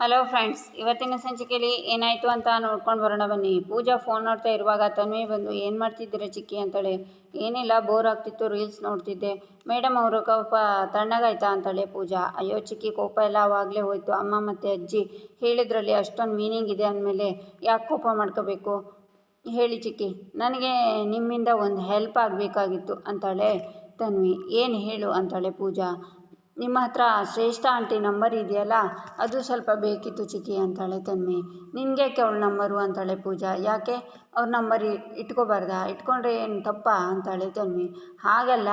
Hello friends ಇವತ್ತಿನ ಸಂಚಿಕೆಯಲ್ಲಿ ಏನಾಯಿತು ಅಂತ ನೋಡ್ಕೊಂಡು ಬರೋಣ ಬನ್ನಿ. ಪೂಜಾ ಫೋನ್ ನೋಡ್ತಾ ಇರುವಾಗ ತನ್ವಿ ಬಂದು, ಏನು ಮಾಡ್ತಿದ್ದೀರ ಚಿಕ್ಕಿ? ಅಂತಾಳೆ, ಏನಿಲ್ಲ ಬೋರ್ ಆಗ್ತಿತ್ತು ರೀಲ್ಸ್ ನೋಡ್ತಿದ್ದೆ. ಮೇಡಮ್ ಅವರು ಕೋಪ ತಣ್ಣಗಾಯ್ತಾ? ಅಂತಾಳೆ ಪೂಜಾ, ಅಯ್ಯೋ ಚಿಕ್ಕಿ, ಕೋಪ ಎಲ್ಲ ಆವಾಗಲೇ ಹೋಯಿತು. ಅಮ್ಮ ಮತ್ತು ಅಜ್ಜಿ ಹೇಳಿದ್ರಲ್ಲಿ ಅಷ್ಟೊಂದು ಮೀನಿಂಗ್ ಇದೆ ಅಂದಮೇಲೆ ಯಾಕೆ ಕೋಪ ಮಾಡ್ಕೋಬೇಕು? ಹೇಳಿ ಚಿಕ್ಕಿ, ನನಗೆ ನಿಮ್ಮಿಂದ ಒಂದು ಹೆಲ್ಪ್ ಆಗಬೇಕಾಗಿತ್ತು. ಅಂತಾಳೆ ತನ್ವಿ ಏನು ಹೇಳು? ಅಂತಾಳೆ ಪೂಜಾ ನಿಮ್ಮ ಹತ್ರ ಶ್ರೇಷ್ಠ ಆಂಟಿ ನಂಬರ್ ಇದೆಯಲ್ಲ, ಅದು ಸ್ವಲ್ಪ ಬೇಕಿತ್ತು ಚಿಕ್ಕಿ ಅಂತಾಳೆ ತಮ್ಮಿ ನಿನಗೇಕೆ ಅವಳ ನಂಬರು ಅಂತಾಳೆ ಪೂಜಾ. ಯಾಕೆ? ಅವ್ರ ನಂಬರ್ ಇಟ್ಕೋಬಾರ್ದಾ? ಇಟ್ಕೊಂಡ್ರೆ ಏನು ತಪ್ಪಾ? ಅಂತಾಳೆ ತನ್ವಿ ಹಾಗಲ್ಲ,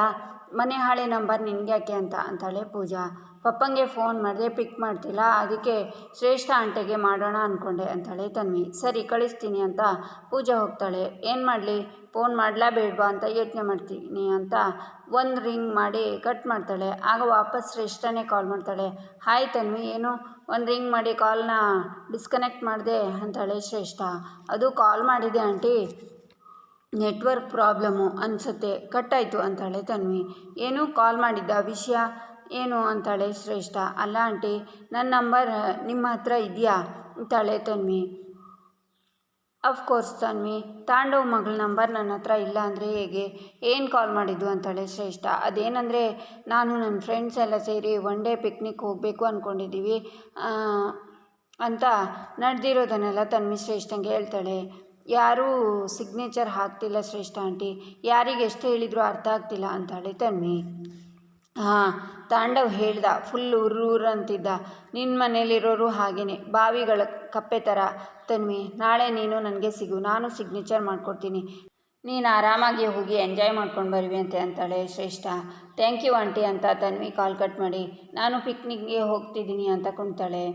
ಮನೆ ಹಾಳೆ ನಂಬರ್ ನಿನಗ್ಯಾಕೆ ಅಂತ? ಅಂತಾಳೆ ಪೂಜಾ. ಪಪ್ಪಂಗೆ ಫೋನ್ ಮಾಡಿದೆ, ಪಿಕ್ ಮಾಡ್ತಿಲ್ಲ, ಅದಕ್ಕೆ ಶ್ರೇಷ್ಠ ಆಂಟಿಗೆ ಮಾಡೋಣ ಅಂದ್ಕೊಂಡೆ ಅಂತಾಳೆ ತನ್ವಿ ಸರಿ, ಕಳಿಸ್ತೀನಿ ಅಂತ ಪೂಜಾ ಹೋಗ್ತಾಳೆ. ಏನು ಮಾಡಲಿ? ಫೋನ್ ಮಾಡಲಾ ಬೇಡವಾ ಅಂತ ಯೋಚನೆ ಮಾಡ್ತೀನಿ ಅಂತ ಒಂದು ರಿಂಗ್ ಮಾಡಿ ಕಟ್ ಮಾಡ್ತಾಳೆ. ಆಗ ವಾಪಸ್ ಶ್ರೇಷ್ಠನೇ ಕಾಲ್ ಮಾಡ್ತಾಳೆ. ಹಾಯ್ ತನ್ವಿ, ಏನು? ಒಂದು ರಿಂಗ್ ಮಾಡಿ ಕಾಲ್ನ ಡಿಸ್ಕನೆಕ್ಟ್ ಮಾಡಿದೆ ಅಂತಾಳೆ ಶ್ರೇಷ್ಠ. ಅದು ಕಾಲ್ ಮಾಡಿದೆ ಆಂಟಿ. ನೆಟ್ವರ್ಕ್ ಪ್ರಾಬ್ಲಮ್ಮು ಅನಿಸುತ್ತೆ, ಕಟ್ಟಾಯಿತು ಅಂತಾಳೆ ತನ್ವಿ. ಏನು ಕಾಲ್ ಮಾಡಿದ್ದ ವಿಷಯ? ಏನು ಅಂತಾಳೆ ಶ್ರೇಷ್ಠ. ಅಲ್ಲ ಆಂಟಿ ನನ್ನ ನಂಬರ್ ನಿಮ್ಮ ಹತ್ರ ಇದೆಯಾ? ಅಂತಾಳೆ ತನ್ವಿ. ಅಫ್ಕೋರ್ಸ್ ತನ್ವಿ ತಾಂಡವ್ ಮಗಳ ನಂಬರ್ ನನ್ನ ಹತ್ರ ಇಲ್ಲ ಅಂದರೆ ಹೇಗೆ? ಏನು ಕಾಲ್ ಮಾಡಿದ್ದು ಅಂತಾಳೆ ಶ್ರೇಷ್ಠ. ಅದೇನಂದರೆ, ನಾನು ನನ್ನ ಫ್ರೆಂಡ್ಸ್ ಎಲ್ಲ ಸೇರಿ ಒನ್ ಡೇ ಪಿಕ್ನಿಕ್ ಹೋಗಬೇಕು ಅಂದ್ಕೊಂಡಿದ್ದೀವಿ ಅಂತ ನಡೆದಿರೋದನ್ನೆಲ್ಲ ತನ್ವಿ ಶ್ರೇಷ್ಠಂಗೆ ಹೇಳ್ತಾಳೆ. ಯಾರೂ ಸಿಗ್ನೇಚರ್ ಹಾಕ್ತಿಲ್ಲ ಶ್ರೇಷ್ಠ ಆಂಟಿ. ಯಾರಿಗೆ ಎಷ್ಟು ಹೇಳಿದರೂ ಅರ್ಥ ಆಗ್ತಿಲ್ಲ ಅಂತಾಳೆ ತನ್ವಿ. ಹಾಂ, ತಾಂಡವ್ ಹೇಳ್ದ, ಫುಲ್ ಉರ್ರು ಅಂತಿದ್ದ. ನಿನ್ನ ಮನೇಲಿರೋರು ಹಾಗೇನೆ. ಬಾವಿಗಳ ಕಪ್ಪೆ ಥರ ತನ್ವಿ, ನಾಳೆ ನೀನು ನನಗೆ ಸಿಗು. ನಾನು ಸಿಗ್ನೇಚರ್ ಮಾಡಿಕೊಡ್ತೀನಿ. ನೀನು ಆರಾಮಾಗಿ ಹೋಗಿ ಎಂಜಾಯ್ ಮಾಡ್ಕೊಂಡು ಅಂತೆ ಅಂತಾಳೆ ಶ್ರೇಷ್ಠ. ಥ್ಯಾಂಕ್ ಯು ಆಂಟಿ ಅಂತ ತನ್ವಿ ಕಾಲ್ ಕಟ್ ಮಾಡಿ. ನಾನು ಪಿಕ್ನಿಕ್ಗೆ ಹೋಗ್ತಿದ್ದೀನಿ ಅಂತ ಕುಣ್ತಾಳೆ.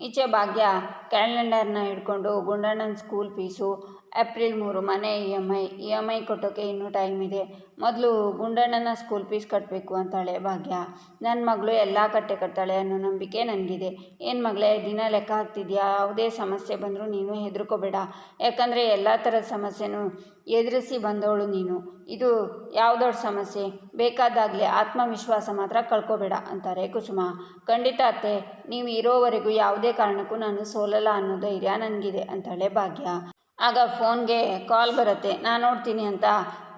ಈಚೆ ಭಾಗ್ಯ ಕ್ಯಾಲೆಂಡರ್ನ ಹಿಡ್ಕೊಂಡು ಗುಂಡಣ್ಣನ ಸ್ಕೂಲ್ ಫೀಸು ಏಪ್ರಿಲ್ ಮೂರು, ಮನೆ E M I, E M I ಕಟ್ಟೋಕ್ಕೆ ಇನ್ನೂ ಟೈಮ್ ಇದೆ. ಮೊದಲು ಗುಂಡಣ್ಣನ ಸ್ಕೂಲ್ ಫೀಸ್ ಕಟ್ಟಬೇಕು ಅಂತಾಳೆ ಭಾಗ್ಯ. ನನ್ನ ಮಗಳು ಎಲ್ಲ ಕಟ್ಟೆ ಕಟ್ತಾಳೆ ಅನ್ನೋ ನಂಬಿಕೆ ನನಗಿದೆ. ಏನು ಮಗಳೇ, ದಿನ ಲೆಕ್ಕ ಹಾಕ್ತಿದ್ಯಾ? ಯಾವುದೇ ಸಮಸ್ಯೆ ಬಂದರೂ ನೀನು ಹೆದರ್ಕೋಬೇಡ. ಯಾಕಂದರೆ ಎಲ್ಲ ಥರದ ಸಮಸ್ಯೆನೂ ಎದುರಿಸಿ ಬಂದವಳು ನೀನು. ಇದು ಯಾವ ಸಮಸ್ಯೆ? ಬೇಕಾದಾಗಲೇ ಆತ್ಮವಿಶ್ವಾಸ ಮಾತ್ರ ಕಳ್ಕೊಬೇಡ ಅಂತಾರೆ ಕುಸುಮ. ಖಂಡಿತ ಅತ್ತೆ, ನೀವು ಇರೋವರೆಗೂ ಯಾವುದೇ ಕಾರಣಕ್ಕೂ ನಾನು ಸೋಲಲ್ಲ ಅನ್ನೋ ಧೈರ್ಯ ನನಗಿದೆ ಅಂತಾಳೆ ಭಾಗ್ಯ. ಆಗ ಫೋನ್ಗೆ ಕಾಲ್ ಬರುತ್ತೆ, ನಾನು ನೋಡ್ತೀನಿ ಅಂತ.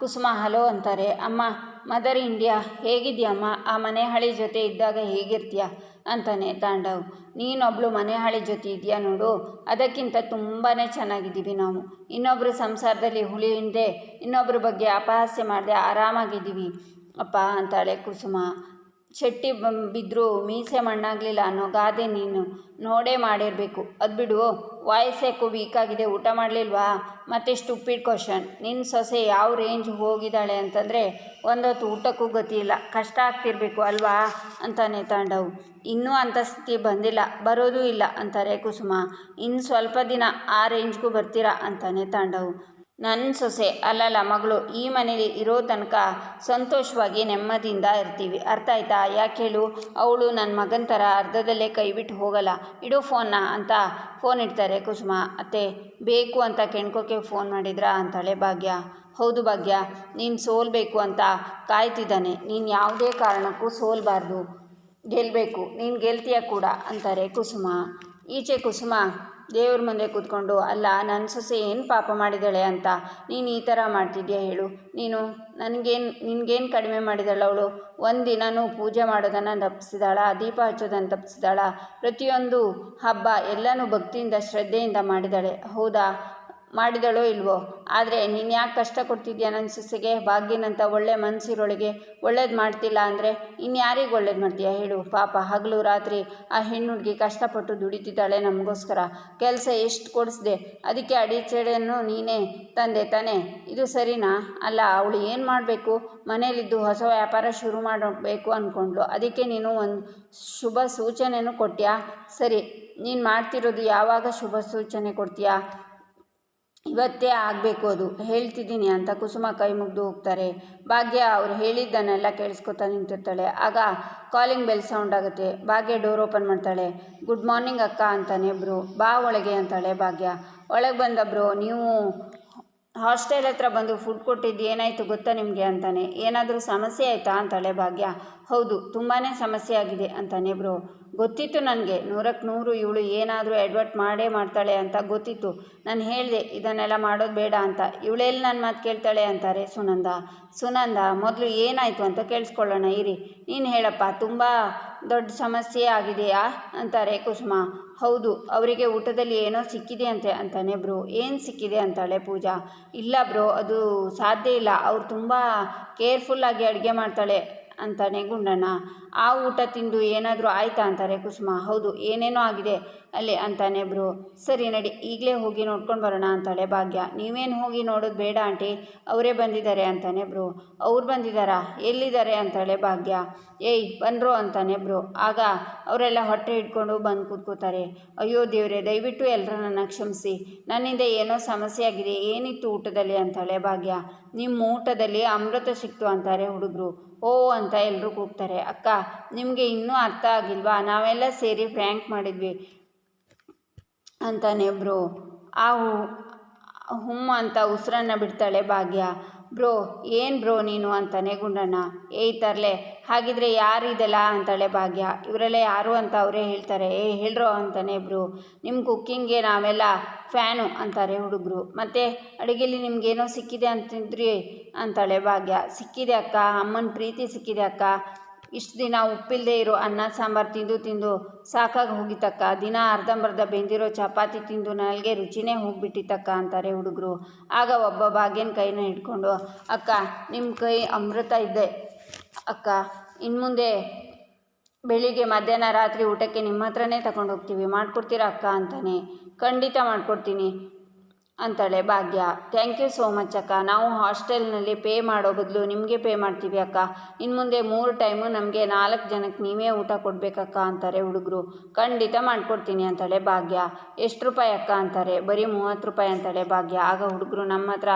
ಕುಸುಮ, ಹಲೋ ಅಂತಾರೆ, ಅಮ್ಮ, ಮದರ್ ಇಂಡಿಯಾ ಹೇಗಿದ್ಯಮ್ಮ ಆ ಮನೆ ಹಳಿ ಜೊತೆ ಇದ್ದಾಗ ಹೇಗಿರ್ತೀಯ? ಅಂತಾನೆ ತಾಂಡವ್. ನೀನೊಬ್ಳು ಮನೆ ಹಳಿ ಜೊತೆ ಇದೆಯಾ ನೋಡು, ಅದಕ್ಕಿಂತ ತುಂಬಾ ಚೆನ್ನಾಗಿದ್ದೀವಿ ನಾವು. ಇನ್ನೊಬ್ಬರು ಸಂಸಾರದಲ್ಲಿ ಹುಳಿ ಹಿಂದೆ ಇನ್ನೊಬ್ಬರ ಬಗ್ಗೆ ಅಪಹಾಸ್ಯ ಮಾಡದೆ ಆರಾಮಾಗಿದ್ದೀವಿ. ಅಪ್ಪ, ಅಂತಾಳೆ ಕುಸುಮ ಶೆಟ್ಟಿ ಬಿದ್ದರೂ ಮೀಸೆ ಮಣ್ಣಾಗಲಿಲ್ಲ ಅನ್ನೋ ಗಾದೆ ನೀನು ನೋಡೇ ಮಾಡಿರಬೇಕು. ಅದು ಬಿಡು ವಾಯ್ಸ್ ಯಾಕೋ ವೀಕ್ ಆಗಿದೆ ಊಟ ಮಾಡಲಿಲ್ವಾ? ಮತ್ತೆ ಸ್ಟುಪಿಡ್ ಕ್ವಶನ್ ನಿನ್ನ ಸೊಸೆ ಯಾವ ರೇಂಜ್ ಹೋಗಿದ್ದಾಳೆ ಅಂತಂದರೆ ಒಂದೊತ್ತು ಊಟಕ್ಕೂ ಗತಿ ಇಲ್ಲ. ಕಷ್ಟ ಆಗ್ತಿರ್ಬೇಕು ಅಲ್ವಾ? ಅಂತಾನೆ ತಾಂಡವು. ಇನ್ನೂ ಅಂಥ ಸ್ಥಿತಿ ಬಂದಿಲ್ಲ. ಬರೋದೂ ಇಲ್ಲ ಅಂತಾರೆ ಕುಸುಮ. ಇನ್ನು ಸ್ವಲ್ಪ ದಿನ ಆ ರೇಂಜ್ಗೂ ಬರ್ತೀರಾ? ಅಂತಾನೆ ತಾಂಡವ್. ನನ್ನ ಸೊಸೆ, ಅಲ್ಲಲ್ಲ ಮಗಳು, ಈ ಮನೇಲಿ ಇರೋ ತನಕ ಸಂತೋಷವಾಗಿ ನೆಮ್ಮದಿಯಿಂದ ಇರ್ತೀವಿ. ಅರ್ಥ ಆಯ್ತಾ? ಯಾಕೆ ಹೇಳು? ಅವಳು ನನ್ನ ಮಗನ ಥರ ಅರ್ಧದಲ್ಲೇ ಕೈ ಬಿಟ್ಟು ಹೋಗಲ್ಲ. ಇಡು ಫೋನ್ನ ಅಂತ ಫೋನ್ ಇಡ್ತಾರೆ ಕುಸುಮ. ಅತ್ತೆ, ಬೇಕು ಅಂತ ಕೆಣ್ಕೋಕೆ ಫೋನ್ ಮಾಡಿದ್ರಾ ಅಂತಾಳೆ ಭಾಗ್ಯ. ಹೌದು ಭಾಗ್ಯ, ನೀನು ಸೋಲ್ಬೇಕು ಅಂತ ಕಾಯ್ತಿದ್ದಾನೆ. ನೀನು ಯಾವುದೇ ಕಾರಣಕ್ಕೂ ಸೋಲ್ಬಾರ್ದು. ಗೆಲ್ಲಬೇಕು ನೀನು ಗೆಲ್ತೀಯ ಕೂಡ ಅಂತಾರೆ ಕುಸುಮ. ಈಚೆ ಕುಸುಮ ದೇವ್ರ ಮುಂದೆ ಕೂತ್ಕೊಂಡು, ಅಲ್ಲ ನನ್ನ ಸೊಸೆ ಏನು ಪಾಪ ಮಾಡಿದ್ದಾಳೆ ಅಂತ? ನೀನು ಈ ಥರ ಮಾಡ್ತಿದ್ಯಾ ಹೇಳು? ನೀನು ನನಗೇನು, ನಿನಗೇನು ಕಡಿಮೆ ಮಾಡಿದಾಳೆ ಅವಳು? ಒಂದು ದಿನವೂ ಪೂಜೆ ಮಾಡೋದನ್ನು ತಪ್ಪಿಸಿದಾಳ, ದೀಪ ಹಚ್ಚೋದನ್ನು ತಪ್ಪಿಸಿದಾಳ? ಪ್ರತಿಯೊಂದು ಹಬ್ಬ ಎಲ್ಲನೂ ಭಕ್ತಿಯಿಂದ, ಶ್ರದ್ಧೆಯಿಂದ ಮಾಡಿದಾಳೆ. ಹೌದಾ? ಮಾಡಿದಳೋ ಇಲ್ವೋ? ಆದರೆ ನೀನು ಯಾಕೆ ಕಷ್ಟ ಕೊಡ್ತಿದ್ಯಾ ನನ್ನ ಸೊಸೆಗೆ? ಭಾಗ್ಯನಂತ ಒಳ್ಳೆ ಮನಸ್ಸಿರೊಳಗೆ ಒಳ್ಳೇದು ಮಾಡ್ತಿಲ್ಲ ಅಂದರೆ ಇನ್ಯಾರಿಗೆ ಒಳ್ಳೇದು ಮಾಡ್ತೀಯಾ ಹೇಳು? ಪಾಪ ಹಗಲು ರಾತ್ರಿ ಆ ಹೆಣ್ಣು ಹುಡುಗಿ ಕಷ್ಟಪಟ್ಟು ದುಡಿತಿದ್ದಾಳೆ ನಮಗೋಸ್ಕರ. ಕೆಲಸ ಎಷ್ಟು ಕೊಡಿಸ್ದೆ? ಅದಕ್ಕೆ ಅಡಿಚೆಡೆಯನ್ನು ನೀನೇ ತಂದೆ ತಾನೆ. ಇದು ಸರಿನಾ? ಅಲ್ಲ, ಅವಳು ಏನು ಮಾಡಬೇಕು? ಮನೇಲಿದ್ದು ಹೊಸ ವ್ಯಾಪಾರ ಶುರು ಮಾಡಬೇಕು ಅಂದ್ಕೊಂಡ್ಳು ಅದಕ್ಕೆ ನೀನು ಒಂದು ಶುಭ ಸೂಚನೆಯೂ ಕೊಟ್ಯಾ? ಸರಿ, ನೀನು ಮಾಡ್ತಿರೋದು ಯಾವಾಗ ಶುಭ ಸೂಚನೆ ಕೊಡ್ತೀಯಾ? ಇವತ್ತೇ ಆಗಬೇಕು ಅದು. ಹೇಳ್ತಿದ್ದೀನಿ ಅಂತ ಕುಸುಮ ಕೈ ಮುಗಿದು ಹೋಗ್ತಾರೆ. ಭಾಗ್ಯ ಅವ್ರು ಹೇಳಿದ್ದನ್ನೆಲ್ಲ ಕೇಳಿಸ್ಕೊತಾ ನಿಂತಿರ್ತಾಳೆ. ಆಗ ಕಾಲಿಂಗ್ ಬೆಲ್ ಸೌಂಡ್ ಆಗುತ್ತೆ. ಭಾಗ್ಯ ಡೋರ್ ಓಪನ್ ಮಾಡ್ತಾಳೆ. ಗುಡ್ ಮಾರ್ನಿಂಗ್ ಅಕ್ಕ ಅಂತಾನೆ ಬ್ರೋ. ಬಾ ಒಳಗೆ ಅಂತಾಳೆ ಭಾಗ್ಯ. ಒಳಗೆ ಬಂದ ಬ್ರೋ, ನೀವು ಹಾಸ್ಟೆಲ್ ಹತ್ರ ಬಂದು ಫುಡ್ ಕೊಟ್ಟಿದ್ದು ಏನಾಯಿತು ಗೊತ್ತಾ ನಿಮಗೆ ಅಂತಾನೆ, ಏನಾದರೂ ಸಮಸ್ಯೆ ಆಯಿತಾ ಅಂತಾಳೆ ಭಾಗ್ಯ, ಹೌದು ತುಂಬಾ ಸಮಸ್ಯೆ ಆಗಿದೆ ಅಂತಾನೆ ಬ್ರೋ. ಗೊತ್ತಿತ್ತು ನನಗೆ ನೂರಕ್ಕೆ ನೂರು ಇವಳು ಏನಾದರೂ ಅಡ್ವರ್ಟ್ ಮಾಡೇ ಮಾಡ್ತಾಳೆ ಅಂತ ಗೊತ್ತಿತ್ತು. ನಾನು ಹೇಳಿದೆ, ಇದನ್ನೆಲ್ಲ ಮಾಡೋದು ಬೇಡ ಅಂತ. ಇವಳೆಲ್ಲಿ ನನ್ನ ಮಾತು ಕೇಳ್ತಾಳೆ ಅಂತಾರೆ ಸುನಂದ. ಸುನಂದ, ಮೊದಲು ಏನಾಯಿತು ಅಂತ ಕೇಳಿಸ್ಕೊಳ್ಳೋಣ, ಇರಿ. ನೀನು ಹೇಳಪ್ಪ, ತುಂಬ ದೊಡ್ಡ ಸಮಸ್ಯೆ ಆಗಿದೆಯಾ ಅಂತಾರೆ ಕುಸುಮ. ಹೌದು, ಅವರಿಗೆ ಊಟದಲ್ಲಿ ಏನೋ ಸಿಕ್ಕಿದೆ ಅಂತೆ ಅಂತಾನೆ ಬ್ರೋ. ಏನು ಸಿಕ್ಕಿದೆ ಅಂತಾಳೆ ಪೂಜಾ. ಇಲ್ಲ ಬ್ರೋ, ಅದು ಸಾಧ್ಯ ಇಲ್ಲ. ಅವ್ರು ತುಂಬ ಕೇರ್ಫುಲ್ಲಾಗಿ ಅಡುಗೆ ಮಾಡ್ತಾಳೆ. ಅಂತಾನೆ ಗುಂಡಣ್ಣ. ಆ ಊಟ ತಿಂದು ಏನಾದರೂ ಆಯ್ತಾ ಅಂತಾರೆ ಕುಸುಮ. ಹೌದು, ಏನೇನೋ ಆಗಿದೆ ಅಲ್ಲಿ ಅಂತಾನೆ ಬ್ರೋ. ಸರಿ ನಡಿ, ಈಗಲೇ ಹೋಗಿ ನೋಡ್ಕೊಂಡು ಬರೋಣ ಅಂತಾಳೆ ಭಾಗ್ಯ. ನೀವೇನು ಹೋಗಿ ನೋಡೋದು ಬೇಡ ಆಂಟಿ, ಅವರೇ ಬಂದಿದ್ದಾರೆ ಅಂತಾನೆ ಬ್ರೋ. ಅವ್ರು ಬಂದಿದ್ದಾರಾ? ಎಲ್ಲಿದ್ದಾರೆ ಅಂತಾಳೆ ಭಾಗ್ಯ. ಏಯ್, ಬಂದರು ಅಂತಾನೆ ಬ್ರೋ. ಆಗ ಅವರೆಲ್ಲ ಹೊಟ್ಟೆ ಹಿಡ್ಕೊಂಡು ಬಂದು ಕೂತ್ಕೋತಾರೆ. ಅಯ್ಯೋ ದೇವರೇ, ದಯವಿಟ್ಟು ಎಲ್ಲರನ್ನ ಕ್ಷಮಿಸಿ. ನನ್ನಿಂದ ಏನೋ ಸಮಸ್ಯೆ ಆಗಿದೆ, ಏನಿತ್ತು ಊಟದಲ್ಲಿ ಅಂತಾಳೆ ಭಾಗ್ಯ. ನಿಮ್ಮ ಊಟದಲ್ಲಿ ಅಮೃತ ಸಿಕ್ತು ಅಂತಾರೆ ಹುಡುಗರು. ಓ ಅಂತ ಎಲ್ಲರೂ ಕೂಗ್ತಾರೆ. ಅಕ್ಕ, ನಿಮಗೆ ಇನ್ನೂ ಅರ್ಥ ಆಗಿಲ್ವಾ? ನಾವೆಲ್ಲ ಸೇರಿ ಫ್ರ್ಯಾಂಕ್ ಮಾಡಿದ್ವಿ ಅಂತಾನೆ ಬ್ರೋ. ಆ ಹುಮ್ಮ ಅಂತ ಉಸಿರನ್ನ ಬಿಡ್ತಾಳೆ ಭಾಗ್ಯ. ಬ್ರೋ, ಏನು ಬ್ರೋ ನೀನು ಅಂತಾನೆ ಗುಂಡಣ್ಣ. ಏಯ್ ತರಲೆ, ಹಾಗಿದ್ರೆ ಯಾರು ಇದೆಲ್ಲ ಅಂತಾಳೆ ಭಾಗ್ಯ? ಇವರೆಲ್ಲ ಯಾರು ಅಂತ ಅವರೇ ಹೇಳ್ತಾರೆ. ಏ ಹೇಳ್ರೋ ಅಂತಾನೆ ಬ್ರೋ. ನಿಮ್ಮ ಕುಕ್ಕಿಂಗ್ಗೆ ನಾವೆಲ್ಲ ಫ್ಯಾನು ಅಂತಾರೆ ಹುಡುಗರು. ಮತ್ತು ಅಡುಗೆಲಿ ನಿಮಗೇನೋ ಸಿಕ್ಕಿದೆ ಅಂತಿದ್ರಿ ಅಂತಾಳೆ ಭಾಗ್ಯ. ಸಿಕ್ಕಿದೆ ಅಕ್ಕ, ಅಮ್ಮನ ಪ್ರೀತಿ ಸಿಕ್ಕಿದೆ ಅಕ್ಕ. ಇಷ್ಟು ದಿನ ಉಪ್ಪಿಲ್ಲದೆ ಇರೋ ಅನ್ನ, ಸಾಂಬಾರು ತಿಂದು ತಿಂದು ಸಾಕಾಗಿ ಹೋಗಿತಕ್ಕ ದಿನ ಅರ್ಧಂಬರ್ಧ ಬೆಂದಿರೋ ಚಪಾತಿ ತಿಂದು ನನಗೆ ರುಚಿನೇ ಹೋಗಿಬಿಟ್ಟಿತ್ತಕ್ಕ ಅಂತಾರೆ ಹುಡುಗರು. ಆಗ ಒಬ್ಬ ಭಾಗ್ಯನ ಕೈನ ಹಿಡ್ಕೊಂಡು, ಅಕ್ಕ ನಿಮ್ಮ ಕೈ ಅಮೃತ ಇದ್ದೆ ಅಕ್ಕ ಇನ್ನು ಮುಂದೆ ಬೆಳಿಗ್ಗೆ ಮಧ್ಯಾಹ್ನ ರಾತ್ರಿ ಊಟಕ್ಕೆ ನಿಮ್ಮ ಹತ್ರನೇ ತಗೊಂಡು ಹೋಗ್ತೀವಿ. ಮಾಡಿಕೊಡ್ತೀರಾ ಅಕ್ಕ? ಅಂತಾನೆ. ಖಂಡಿತ ಮಾಡಿಕೊಡ್ತೀನಿ. ಅಂತಾಳೆ ಭಾಗ್ಯ. ಥ್ಯಾಂಕ್ ಯು ಸೋ ಮಚ್ ಅಕ್ಕ. ನಾವು ಹಾಸ್ಟೆಲ್ನಲ್ಲಿ ಪೇ ಮಾಡೋ ಬದಲು ನಿಮಗೆ ಪೇ ಮಾಡ್ತೀವಿ ಅಕ್ಕ. ಇನ್ನು ಮುಂದೆ ಮೂರು ಟೈಮು ನಮಗೆ ನಾಲ್ಕು ಜನಕ್ಕೆ ನೀವೇ ಊಟ ಕೊಡಬೇಕಕ್ಕ ಅಂತಾರೆ ಹುಡುಗರು. ಖಂಡಿತ ಮಾಡಿಕೊಡ್ತೀನಿ ಅಂತಾಳೆ ಭಾಗ್ಯ. ಎಷ್ಟು ರೂಪಾಯಿ ಅಕ್ಕ ಅಂತಾರೆ? ಬರೀ ಮೂವತ್ತು ರೂಪಾಯಿ ಅಂತಾಳೆ ಭಾಗ್ಯ. ಆಗ ಹುಡುಗರು ನಮ್ಮ ಹತ್ರ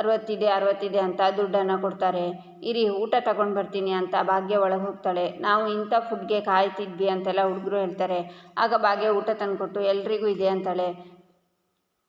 ಅರವತ್ತಿದೆ ಅರವತ್ತಿದೆ ಅಂತ ದುಡ್ಡನ್ನು ಕೊಡ್ತಾರೆ. ಇರಿ, ಊಟ ತಗೊಂಡು ಬರ್ತೀನಿ ಅಂತ ಭಾಗ್ಯ ಒಳಗೆ ಹೋಗ್ತಾಳೆ. ನಾವು ಇಂಥ ಫುಡ್ಗೆ ಕಾಯ್ತಿದ್ವಿ ಅಂತೆಲ್ಲ ಹುಡುಗರು ಹೇಳ್ತಾರೆ. ಆಗ ಭಾಗ್ಯ ಊಟ ತಂದುಕೊಟ್ಟು ಎಲ್ರಿಗೂ ಇದೆ ಅಂತಾಳೆ.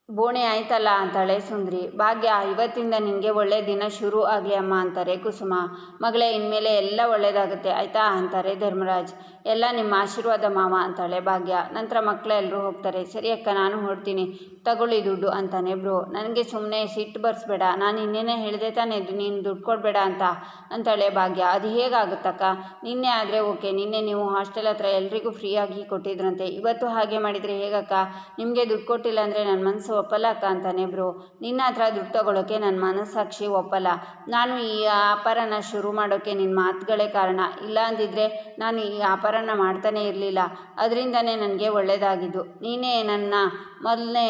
ಬೋಣೆ ಆಯ್ತಲ್ಲ ಅಂತಾಳೆ ಸುಂದ್ರಿ. ಭಾಗ್ಯ, ಇವತ್ತಿಂದ ನಿನಗೆ ಒಳ್ಳೆಯ ದಿನ ಶುರು ಆಗಲಿ ಅಮ್ಮ ಅಂತಾರೆ ಕುಸುಮ. ಮಗಳೇ, ಇನ್ಮೇಲೆ ಎಲ್ಲ ಒಳ್ಳೆಯದಾಗುತ್ತೆ ಆಯ್ತಾ ಅಂತಾರೆ ಧರ್ಮರಾಜ್. ಎಲ್ಲ ನಿಮ್ಮ ಆಶೀರ್ವಾದ ಮಾವ ಅಂತಾಳೆ ಭಾಗ್ಯ. ನಂತರ ಮಕ್ಕಳೆಲ್ಲರೂ ಹೋಗ್ತಾರೆ. ಸರಿ ಅಕ್ಕ, ನಾನು ಹೊರಡ್ತೀನಿ. ತಗೊಳ್ಳಿ ದುಡ್ಡು ಅಂತಾನೆ ಬ್ರೋ. ನನಗೆ ಸುಮ್ಮನೆ ಸಿಟ್ಟು ಬರ್ಸ್ಬೇಡ. ನಾನು ಇನ್ನೇನೇ ಹೇಳಿದೆ ತಾನೇ ನೀನು ದುಡ್ಡು ಕೊಡಬೇಡ ಅಂತ ಅಂತಾಳೆ ಭಾಗ್ಯ. ಅದು ಹೇಗಾಗುತ್ತಕ್ಕ? ನಿನ್ನೆ ಆದರೆ ಓಕೆ. ನಿನ್ನೆ ನೀವು ಹಾಸ್ಟೆಲ್ ಹತ್ರ ಎಲ್ರಿಗೂ ಫ್ರೀಯಾಗಿ ಕೊಟ್ಟಿದ್ರಂತೆ. ಇವತ್ತು ಹಾಗೆ ಮಾಡಿದರೆ ಹೇಗಕ್ಕ? ನಿಮಗೆ ದುಡ್ಡು ಕೊಟ್ಟಿಲ್ಲ ಅಂದರೆ ನನ್ನ ಮನಸ್ಸು ಒಪ್ಪಲ್ಲ ಅಕ್ಕ ಅಂತಾನೆ ಬ್ರೋ. ನಿನ್ನ ಹತ್ರ ದುಡ್ಡು ತಗೊಳ್ಳೋಕೆ ನನ್ನ ಮನಸ್ಸಾಕ್ಷಿ ಒಪ್ಪಲ್ಲ. ನಾನು ಈ ವ್ಯಾಪಾರನ ಶುರು ಮಾಡೋಕ್ಕೆ ನಿನ್ನ ಮಾತುಗಳೇ ಕಾರಣ. ಇಲ್ಲ ಅಂದಿದ್ರೆ ನಾನು ಈ ವ್ಯಾಪಾರನ ಮಾಡ್ತಾನೇ ಇರಲಿಲ್ಲ. ಅದರಿಂದನೇ ನನಗೆ ಒಳ್ಳೆಯದಾಗಿದ್ದು ನೀನೇ ನನ್ನ ಮೊದಲನೇ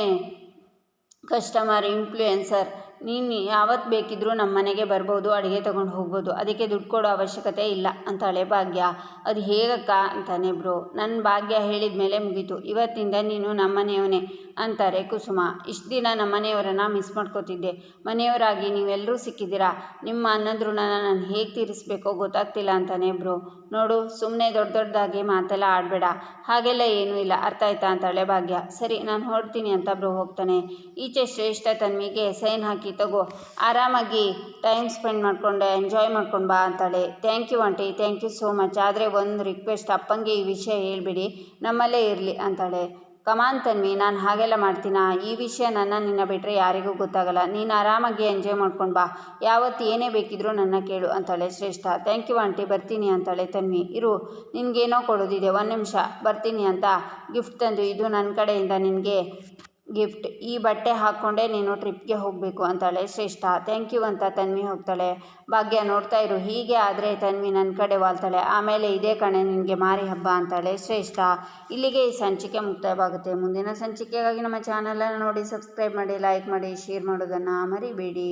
ಕಸ್ಟಮರ್ ಇನ್ಫ್ಲೂಯೆನ್ಸರ್ ನೀನು ಯಾವತ್ತು ಬೇಕಿದ್ದರೂ ನಮ್ಮ ಮನೆಗೆ ಬರ್ಬೋದು, ಅಡುಗೆ ತೊಗೊಂಡು ಹೋಗ್ಬೋದು, ಅದಕ್ಕೆ ದುಡ್ಡು ಕೊಡೋ ಅವಶ್ಯಕತೆ ಇಲ್ಲ, ಅಂತಾಳೆ ಭಾಗ್ಯ. ಅದು ಹೇಗಕ್ಕ ಅಂತಾನೆ ಬ್ರೋ. ನನ್ನ ಭಾಗ್ಯ ಹೇಳಿದ ಮೇಲೆ ಮುಗೀತು. ಇವತ್ತಿಂದ ನೀನು ನಮ್ಮ ಮನೆಯವನೇ ಅಂತಾರೆ ಕುಸುಮ. ಇಷ್ಟು ದಿನ ನಮ್ಮ ಮನೆಯವರನ್ನು ಮಿಸ್ ಮಾಡ್ಕೋತಿದ್ದೆ. ಮನೆಯವರಾಗಿ ನೀವೆಲ್ಲರೂ ಸಿಕ್ಕಿದ್ದೀರಾ? ನಿಮ್ಮ ಅನ್ನದ ನಾನು ಹೇಗೆ ತೀರಿಸ್ಬೇಕೋ ಗೊತ್ತಾಗ್ತಿಲ್ಲ ಅಂತಾನೆ ಬ್ರೋ. ನೋಡು ಸುಮ್ಮನೆ ದೊಡ್ಡ ದೊಡ್ಡದಾಗಿ ಮಾತೆಲ್ಲ ಆಡಬೇಡ. ಹಾಗೆಲ್ಲ ಏನೂ ಇಲ್ಲ. ಅರ್ಥ ಆಯ್ತಾ ಅಂತಾಳೆ ಭಾಗ್ಯ. ಸರಿ, ನಾನು ಹೊರಡ್ತೀನಿ ಅಂತ ಬ್ರೋ ಹೋಗ್ತಾನೆ. ಈಚೆ ಶ್ರೇಷ್ಠ ತನ್ಮಿಗೆ ಸೈನ್ ಹಾಕಿ ತಗೋ, ಆರಾಮಾಗಿ ಟೈಮ್ ಸ್ಪೆಂಡ್ ಮಾಡಿಕೊಂಡೆ ಎಂಜಾಯ್ ಮಾಡ್ಕೊಂಡು ಬಾ ಅಂತಾಳೆ. Thank you aunty thank you so much ಆದರೆ ಒಂದು ರಿಕ್ವೆಸ್ಟ್ ಅಪ್ಪಂಗೆ ಈ ವಿಷಯ ಹೇಳಿಬಿಡಿ, ನಮ್ಮಲ್ಲೇ ಇರಲಿ ಅಂತಾಳೆ. ಕಮಾನ್ ತನ್ವಿ, ನಾನು ಹಾಗೆಲ್ಲ ಮಾಡ್ತೀನ? ಈ ವಿಷಯ ನನ್ನ ನಿನ್ನ ಬಿಟ್ಟರೆ ಯಾರಿಗೂ ಗೊತ್ತಾಗಲ್ಲ. ನೀನು ಆರಾಮಾಗಿ ಎಂಜಾಯ್ ಮಾಡ್ಕೊಂಡು ಬಾ. ಯಾವತ್ತು ಏನೇ ಬೇಕಿದ್ರೂ ನನ್ನ ಕೇಳು ಅಂತಾಳೆ ಶ್ರೇಷ್ಠ. ಥ್ಯಾಂಕ್ ಯು ಆಂಟಿ ಬರ್ತೀನಿ ಅಂತಾಳೆ ತನ್ವಿ. ಇರು, ನಿನಗೇನೋ ಕೊಡೋದಿದೆ, ಒಂದು ನಿಮಿಷ, ಬರ್ತೀನಿ ಅಂತ ಗಿಫ್ಟ್ ತಂದು ಇದು ನನ್ನ ಕಡೆಯಿಂದ ನಿನಗೆ. ಗಿಫ್ಟ್ ಈ ಬಟ್ಟೆ ಹಾಕ್ಕೊಂಡೇ ನೀನು ಟ್ರಿಪ್ಗೆ ಹೋಗಬೇಕು ಅಂತಾಳೆ ಶ್ರೇಷ್ಠ. ಥ್ಯಾಂಕ್ ಯು ಅಂತ ತನ್ವಿ ಹೋಗ್ತಾಳೆ. ಭಾಗ್ಯ ನೋಡ್ತಾ ಇರು, ಹೀಗೆ ಆದರೆ ತನ್ವಿ ನನ್ನ ಕಡೆ ವಾಲ್ತಾಳೆ. ಆಮೇಲೆ ಇದೇ ಕಣೆ ನಿನಗೆ ಮಾರಿ ಹಬ್ಬ ಅಂತಾಳೆ ಶ್ರೇಷ್ಠ. ಇಲ್ಲಿಗೆ ಈ ಸಂಚಿಕೆ ಮುಕ್ತಾಯವಾಗುತ್ತೆ. ಮುಂದಿನ ಸಂಚಿಕೆಗಾಗಿ ನಮ್ಮ ಚಾನಲನ್ನು ನೋಡಿ ಸಬ್ಸ್ಕ್ರೈಬ್ ಮಾಡಿ ಲೈಕ್ ಮಾಡಿ ಶೇರ್ ಮಾಡೋದನ್ನು ಮರಿಬೇಡಿ.